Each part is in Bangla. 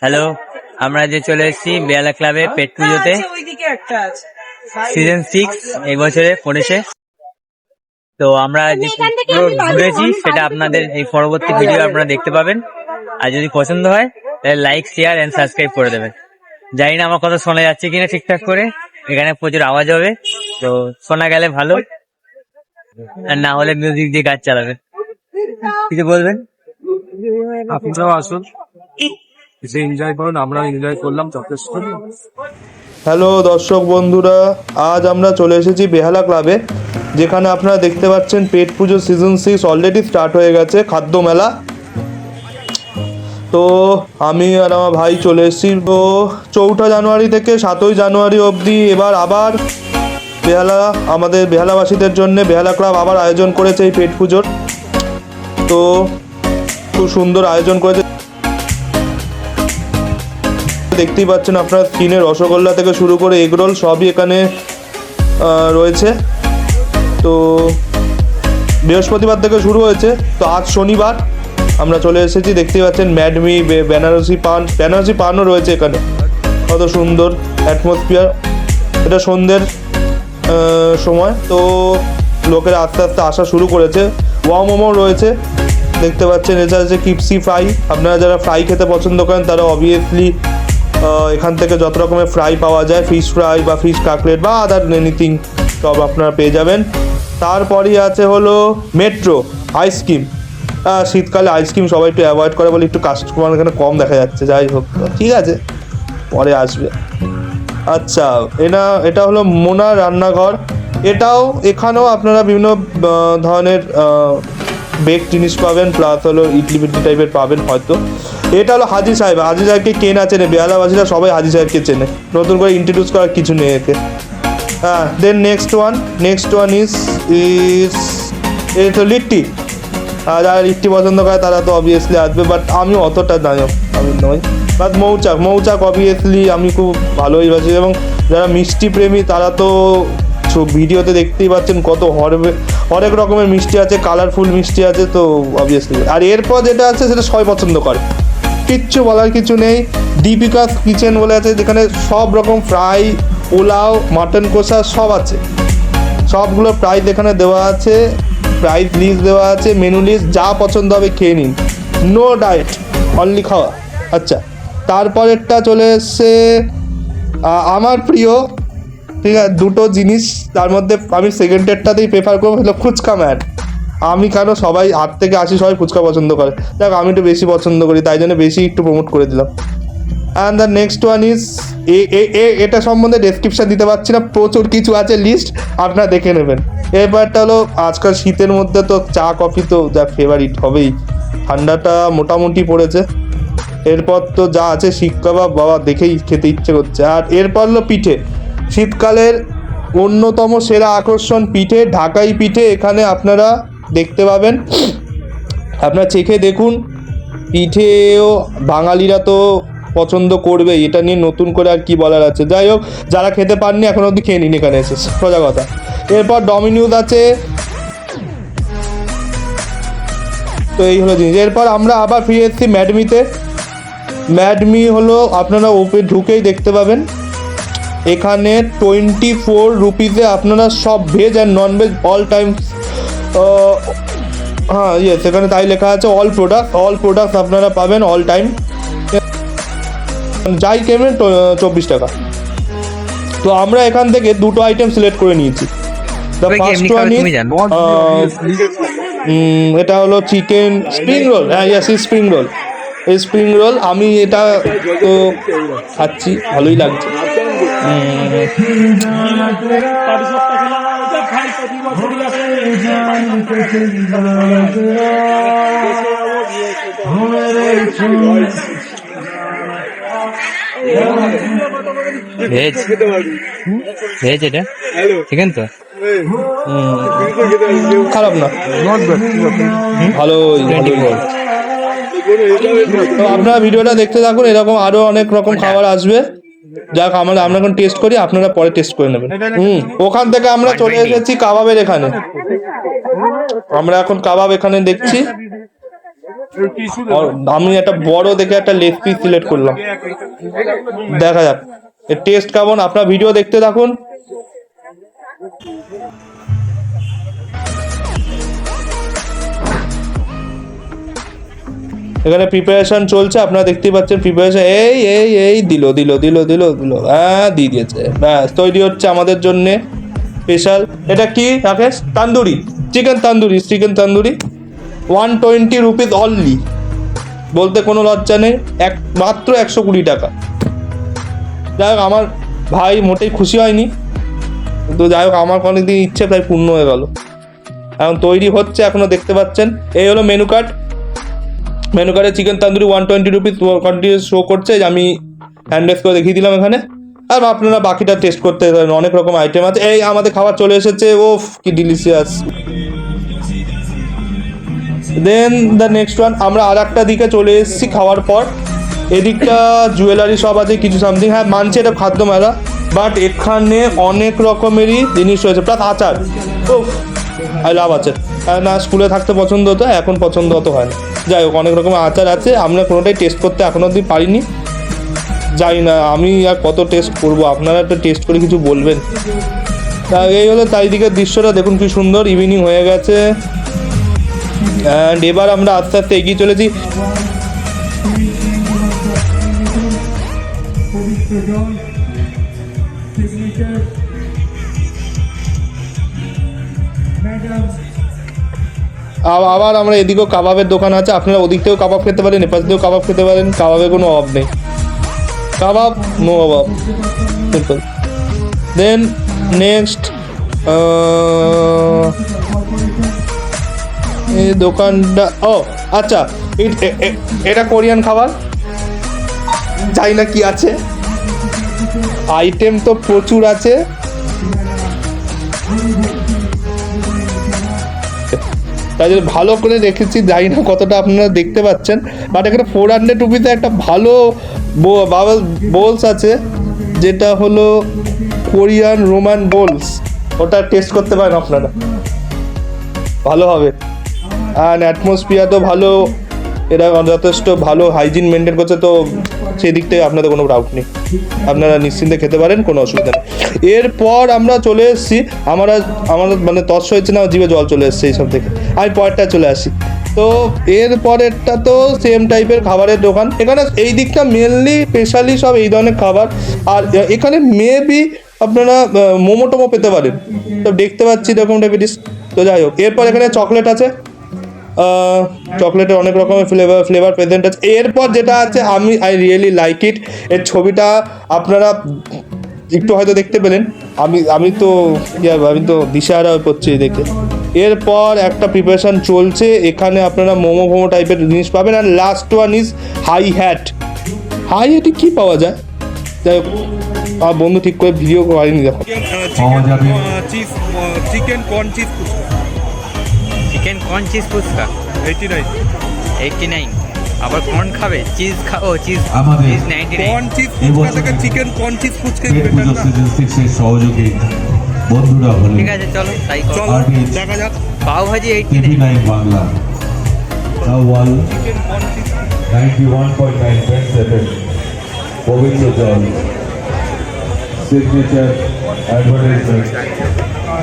হ্যালো আমরা যে চলে এসেছি বেয়ালা ক্লাবে পেট পুজোতে আছে, ওইদিকে একটা আছে। সিজন সিক্স এই বছরে পড়েছে। তো আমরা যে ঘুরেছি সেটা আপনাদের এই পরবর্তী ভিডিও আপনারা দেখতে পাবেন। আর যদি পছন্দ হয় তাহলে লাইক শেয়ার এন্ড সাবস্ক্রাইব করে দেবেন। জানি না আমার কথা শোনা যাচ্ছে কিনা ঠিকঠাক করে এখানে প্রচুর আওয়াজ হবে। তো শোনা গেলে ভালো। আর না হলে মিউজিক দিয়ে কাজ চালাবেন। কিছু বলবেন? আপনারাও আসুন। এসে এনজয় করুন আমরা এনজয় করলাম, যথেষ্ট। হ্যালো দর্শক বন্ধুরা, আজ আমরা চলে এসেছি বেহালা ক্লাবে যেখানে আপনারা দেখতে পাচ্ছেন পেট পুজো সিজন সিক্স অলরেডি স্টার্ট হয়ে গেছে, খাদ্য মেলা। তো আমি আর আমার ভাই চলে এসেছি, তো চৌঠা জানুয়ারি থেকে সাতই জানুয়ারি অবধি এবার আবার বেহালা, আমাদের বেহালাবাসীদের জন্য বেহালা ক্লাব আবার আয়োজন করেছে এই পেট পুজোর। তো খুব সুন্দর আয়োজন করেছে। দেখতেই পাচ্ছেন আপনার স্ক্রিনে রসগোল্লা থেকে শুরু করে এগরোল সবই এখানে রয়েছে। তো বৃহস্পতিবার থেকে শুরু হয়েছে। তো আজ শনিবার আমরা চলে এসেছি, দেখতেই পাচ্ছেন ম্যাডমি বেনারসি পান, বেনারসি পানও রয়েছে এখানে। কত সুন্দর অ্যাটমসফিয়ার এটা সন্ধ্যের সময়। তো লোকেরা আস্তে আস্তে আসা শুরু করেছে। ওয়া মোমো রয়েছে। দেখতে পাচ্ছেন এছাড়া হচ্ছে কিপসি ফ্রাই আপনারা যারা ফ্রাই খেতে পছন্দ করেন, তারা অবভিয়াসলি এখান থেকে যত রকমের ফ্রাই পাওয়া যায় ফিশ ফ্রাই বা ফিশ কাকলেট বা আদার এনিথিং সব আপনারা পেয়ে যাবেন। তারপরই আছে হলো মেট্রো আইসক্রিম শীতকালে আইসক্রিম সবাই একটু অ্যাভয়েড করে বলে একটু কাস্টমার এখানে কম দেখা যাচ্ছে, যাই হোক। ঠিক আছে, পরে আসবে। আচ্ছা এটা এটা হলো মোনা রান্নাঘর। এটাও এখানেও আপনারা বিভিন্ন ধরনের বেক জিনিস পাবেন প্লাস হলো ইডলি বিডলি টাইপের পাবেন হয়তো। এটা হলো হাজি সাহেব। হাজি সাহেবকে কে না চেনে, বেহালাবাসীরা সবাই হাজি সাহেবকে চেনে। নতুন করে ইন্ট্রোডিউস করার কিছু নেই একে হ্যাঁ then next one next one is is এই তো লিট্টি। যারা লিট্টি পছন্দ করে, তারা তো অবভিয়াসলি আসবে বাট আমি অতটা নায়ক আমি নই। বাট মৌচাক মৌচাক অবভিয়াসলি আমি খুব ভালোই বাসি। এবং যারা মিষ্টি প্রেমী, তারা তো ভিডিওতে দেখতেই পাচ্ছেন কত হরবে অনেক রকমের মিষ্টি আছে কালারফুল মিষ্টি আছে, তো অবভিয়াসলি আর এরপর যেটা আছে, সেটা সবাই পছন্দ করে। কিচ্ছু বলার কিছু নেই। দীপিকাস কিচেন বলে আছে, যেখানে সব রকম ফ্রাই, পোলাও, মাটন কষা সব আছে। সবগুলো প্রাইস এখানে দেওয়া আছে। প্রাইস লিস্ট দেওয়া আছে। মেনু লিস্ট যা পছন্দ হবে খেয়ে নিন। নো ডায়েট অনলি খাওয়া। আচ্ছা তারপরেরটা চলে এসছে আমার প্রিয় ঠিক আছে, দুটো জিনিস, তার মধ্যে আমি সেকেন্ডেরটাতেই প্রেফার করব, হলো ফুচকা ম্যাট। আমি কেন সবাই আট থেকে আসি, সবাই ফুচকা পছন্দ করে। দেখ, আমি একটু বেশি পছন্দ করি, তাই জন্য বেশি একটু প্রমোট করে দিলাম। And the next one is a, a- এটা সম্বন্ধে ডেসক্রিপশন দিতে পারছি না, প্রচুর কিছু আছে লিস্ট আপনারা দেখে নেবেন। এবারটা হলো, আজকাল শীতের মধ্যে তো চা, কফি তো যা ফেভারিট হবেই। ঠান্ডাটা মোটামুটি পড়েছে। এরপর তো যা আছে শিক কাবাব বাবা দেখেই খেতে ইচ্ছে করছে। আর এরপর হলো পিঠে। শীতকালের অন্যতম সেরা আকর্ষণ পিঠে, ঢাকাই পিঠে এখানে আপনারা দেখতে পাবেন। আপনারা চেখে দেখুন, পিঠেও বাঙালিরা তো পছন্দ করবেই। এটা নিয়ে নতুন করে আর কি বলার আছে? যাই হোক, যারা খেতে পাননি এখন অবধি খেয়ে নিন এখানে এসে। সোজা কথা। এরপর ডমিনিউজ আছে। তো এই হলো জিনিস। এরপর আমরা আবার ফিরে এসেছি ম্যাডমিতে ম্যাডমি হলো আপনারা ওপে ঢুকেই দেখতে পাবেন। এখানে টোয়েন্টি ফোর রুপিসে আপনারা সব veg and non veg all time হ্যাঁ ইয়ে সেখানে তাই লেখা আছে অল প্রোডাক্ট অল প্রোডাক্ট আপনারা পাবেন অল টাইম যাই কেমন চব্বিশ টাকা। তো আমরা এখান থেকে দুটো আইটেম সিলেক্ট করে নিয়েছি? এটা হলো চিকেন স্প্রিং রোল হ্যাঁ yes spring roll spring roll আমি এটা তো খাচ্ছি ভালোই লাগছে। ভেজ ভেজ এটা। চিকেন তো? খারাপ না। ভালোই তো আপনারা ভিডিওটা দেখতে থাকুন এরকম আরও অনেক রকম খাবার আসবে। যাক আমরা আমরা এখন টেস্ট করি আপনারা পরে টেস্ট করে নেবেন। হুম ওখান থেকে আমরা চলে এসেছি কাবাবের এখানে। আমরা এখন কাবাব এখানে দেখছি। আমি একটা বড় দেখে একটা লেগ পিস সিলেক্ট করলাম। দেখা যাক। এর টেস্ট কেমন আপনার ভিডিও দেখতে থাকুন। এখানে প্রিপারেশন চলছে, আপনারা দেখতেই পাচ্ছেন প্রিপারেশন এই এই এই, দিল দিল দিল দিল দিল হ্যাঁ দিয়ে দিয়েছে, ব্যাস, তৈরি হচ্ছে আমাদের জন্য স্পেশাল এটা কি, Rakesh? Tandoori chicken tandoori chicken tandoori one twenty rupees only বলতে কোনো লজ্জা নেই, এক, মাত্র একশো কুড়ি টাকা। যাই হোক, আমার ভাই মোটেই খুশি হয়নি, কিন্তু যাই হোক, আমার অনেকদিন ইচ্ছে প্রায় পূর্ণ হয়ে গেল। এখন তৈরি হচ্ছে, এখনও দেখতে পাচ্ছেন, এই হলো মেনু কার্ড মেনু কার্ডে chicken tandoori one twenty rupees continuous show করছে আমি হ্যান্ডেস করে দেখিয়ে দিলাম এখানে। আর আপনারা বাকিটা টেস্ট করতে পারেন, অনেক রকম আইটেম আছে। এই আমাদের খাবার চলে এসেছে, ওফ, কি delicious then the next one আমরা আর একটা দিকে চলে এসেছি খাওয়ার পর। এদিকটা জুয়েলারি সব আছে, কিছু সামথিং হ্যাঁ মানছে এটা খাদ্য মেলা বাট এখানে অনেক রকমেরই জিনিস রয়েছে প্লাস আচার। ও আই লাভ আর না, স্কুলে থাকতে পছন্দ হতো, এখন পছন্দ হতো হয় না। যাই হোক, অনেক রকমের আচার আছে, আমরা কোনোটাই টেস্ট করতে এখনও অবধি পারিনি। জানি না, আমি আর কত টেস্ট করব? আপনারা একটা টেস্ট করে কিছু বলবেন। তা এই হলো চারিদিকের দৃশ্যটা, দেখুন কি সুন্দর ইভিনিং হয়ে গেছে। অ্যান্ড এবার আমরা আস্তে আস্তে এগিয়ে চলেছি। আবার আমরা এদিকেও কাবাবের দোকান আছে, আপনারা ওদিক থেকেও কাবাব খেতে পারেন, এপাশ দিকেও কাবাব খেতে পারেন, কাবাবের কোনো অভাব নেই। কাবাব নো অভাব সিম্পল দেন নেক্সট এই দোকানটা, ও আচ্ছা এটা কোরিয়ান খাবার? জানি না কি আছে। আইটেম তো প্রচুর আছে। তাই জন্য ভালো করে রেখেছি জানি না কতটা আপনারা দেখতে পাচ্ছেন বাট এখানে ফোর হান্ড্রেড রুপিতে একটা ভালো বাবল বোলস আছে, যেটা হলো কোরিয়ান রোমান বোলস ওটা টেস্ট করতে পারেন আপনারা। ভালো হবে। অ্যান্ড অ্যাটমসফিয়ার তো ভালো এরা যথেষ্ট ভালো হাইজিন মেনটেন করছে, তো সেই দিক থেকে আপনাদের কোনো ডাউট নেই। আপনারা নিশ্চিন্তে খেতে পারেন, কোনো অসুবিধা নেই। এরপর আমরা চলে এসেছি, আমার আমার মানে তৎস হয়েছে না জীবে জল চলে এসছে এইসব থেকে আমি পরেরটা চলে আসি। তো এর পরেরটা তো সেম টাইপের খাবারের দোকান। এখানে এই দিকটা মেনলি স্পেশালি সব এই ধরনের খাবার। আর এখানে মেবি আপনারা মোমো টোমো পেতে পারেন। তো দেখতে পাচ্ছি এরকম টাইপের তো যাই হোক, এরপর এখানে চকলেট আছে। চকলেটের অনেক রকমের ফ্লেভার ফ্লেভার প্রেজেন্ট আছে। এরপর যেটা আছে আমি আই রিয়েলি লাইক ইট এর ছবিটা আপনারা একটু হয়তো দেখতে পেলেন। আমি আমি তো আমি তো দিশাহারা করছি দেখে। এরপর একটা প্রিপারেশন চলছে। এখানে আপনারা মোমো ফোমো টাইপের জিনিস পাবেন। আর last one is high hat high হ্যাটে কী পাওয়া যায়? যাই হোক আমার বন্ধু ঠিক করে ভিডিও করেনি দেখো। Chicken corn cheese chicken corn cheese fuchka. Eighty nine eighty nine আবার কর্ন খাবে? চিজ খাও চিজ আমাদের cheese ninety nine corn cheese fuchka থেকে চিকেন কর্ন চিজ ফুচকা সহযোগী বন্ধুরা হলেন ঠিক আছে চলো তাই করো। চলো দেখা যাক। পাও ভাজি এইটি নাইন বাংলা ওয়াল chicken corn cheese ninety one point nine পবিত্র জল। সিগনেচার অ্যাডভার্টাইজার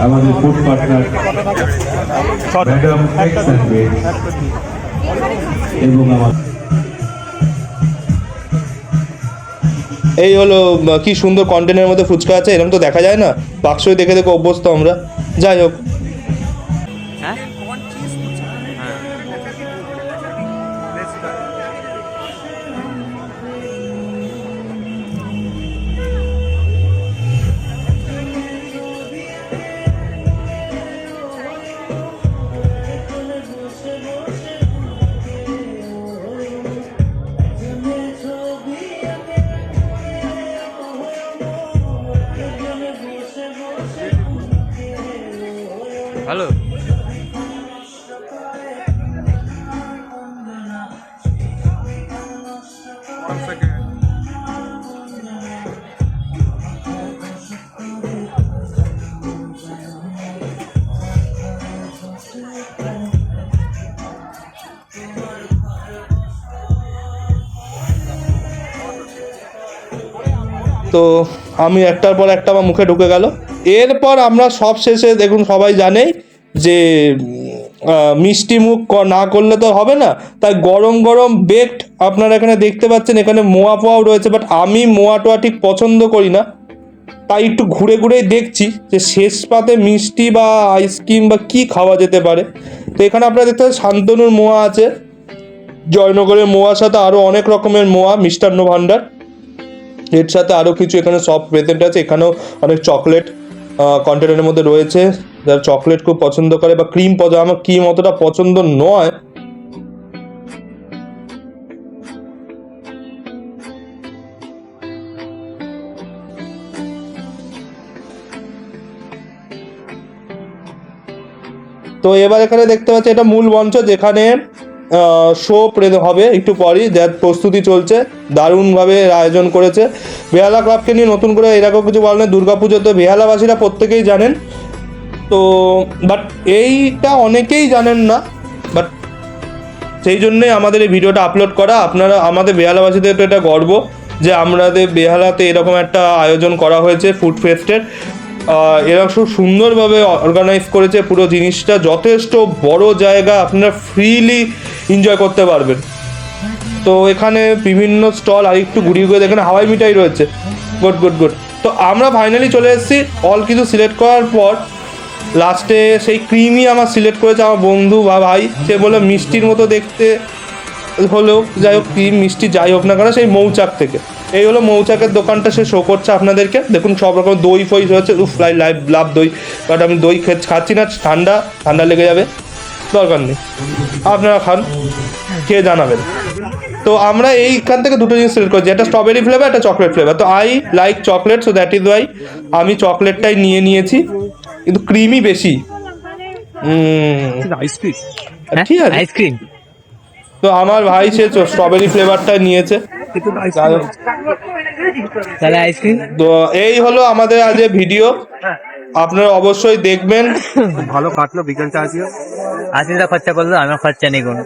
আমাদের ফুড পার্টনার ম্যাডাম এক্স এবং আমার এই হলো কি সুন্দর কন্টেনের মধ্যে ফুচকা আছে এরকম তো দেখা যায় না। বাক্সই দেখে দেখে অভ্যস্ত আমরা। যাই হোক। তো আমি একটার পর একটা আমার মুখে ঢুকে গেল। এরপর আমরা সব শেষে দেখুন সবাই জানেই যে মিষ্টি মুখ না করলে তো হবে না। তাই গরম গরম বেকড আপনারা এখানে দেখতে পাচ্ছেন, এখানে মোয়া পোয়াও রয়েছে বাট আমি মোয়া টোয়া ঠিক পছন্দ করি না। তাই একটু ঘুরে ঘুরেই দেখছি যে শেষ পাতে মিষ্টি বা আইসক্রিম বা কি খাওয়া যেতে পারে। তো এখানে আপনারা দেখতে পাচ্ছেন শান্তনুর মোয়া আছে। জয়নগরের মোয়ার সাথে আরও অনেক রকমের মোয়া, মিষ্টান্ন ভাণ্ডার। এর সাথে আরও কিছু এখানে সফট প্রেজেন্ট আছে, এখানেও অনেক চকলেট কন্টেনারের মধ্যে রয়েছে। যারা চকলেট খুব পছন্দ করে বা ক্রিম পছন্দ আমার ক্রিম অতটা পছন্দ নয়। তো এবার এখানে দেখতে পাচ্ছি এটা মূল মঞ্চ যেখানে শো হবে একটু পরই যার প্রস্তুতি চলছে, দারুণভাবে আয়োজন করেছে। বেহালা ক্লাবকে নিয়ে নতুন করে এরকম কিছু বলেন দুর্গাপুজোতে বেহালাবাসীরা প্রত্যেকেই জানেন। তো বাট এইটা অনেকেই জানেন না বাট সেই জন্যই আমাদের এই ভিডিওটা আপলোড করা। আপনারা, আমাদের বেহালাবাসীদের তো এটা গর্ব যে আমাদের বেহালাতে এরকম একটা আয়োজন করা হয়েছে ফুড ফেস্টের এরা খুব সুন্দরভাবে অর্গানাইজ করেছে পুরো জিনিসটা। যথেষ্ট বড় জায়গা, আপনারা ফ্রিলি এনজয় করতে পারবেন। তো এখানে বিভিন্ন স্টল আর একটু ঘুরিয়ে ঘুরে এখানে হাওয়াই মিঠাই রয়েছে। গুড গুড গুড তো আমরা ফাইনালি চলে এসেছি। অল কিছু সিলেক্ট করার পর লাস্টে সেই ক্রিমই আমার সিলেক্ট করেছে আমার বন্ধু বা ভাই। সে বলল, মিষ্টির মতো দেখতে। হলেও যাই হোক ক্রিম মিষ্টি যাই হোক না কেন সেই মৌচাক থেকে। এই হলো মৌচাকের দোকানটা সে শো করছে আপনাদেরকে। দেখুন সব রকম দই ফই হচ্ছে উফ লাই লাইভ লাভ দই। বাট আমি দই খাচ্ছি না ঠান্ডা ঠান্ডা লেগে যাবে। দরকার নেই। আপনারা খান খেয়ে জানাবেন। তো আমরা এইখান থেকে দুটো জিনিস সিলেক্ট করছি। একটা স্ট্রবেরি ফ্লেভার একটা চকলেট ফ্লেভার তো I like chocolate so that is why আমি চকলেটটাই নিয়ে নিয়েছি। কিন্তু ক্রিমই বেশি। উম, আইসক্রিম ঠিক আছে। আইসক্রিম তো আমার ভাই সে স্ট্রবেরি ফ্লেভারটা নিয়েছে। তাহলে আইসক্রিম? তো এই হলো আমাদের আজকে ভিডিও। আপনারা অবশ্যই দেখবেন। ভালো কাটলো বিকেলটা আজকে আশিটা খরচা করল আমার খরচা নেই কোনো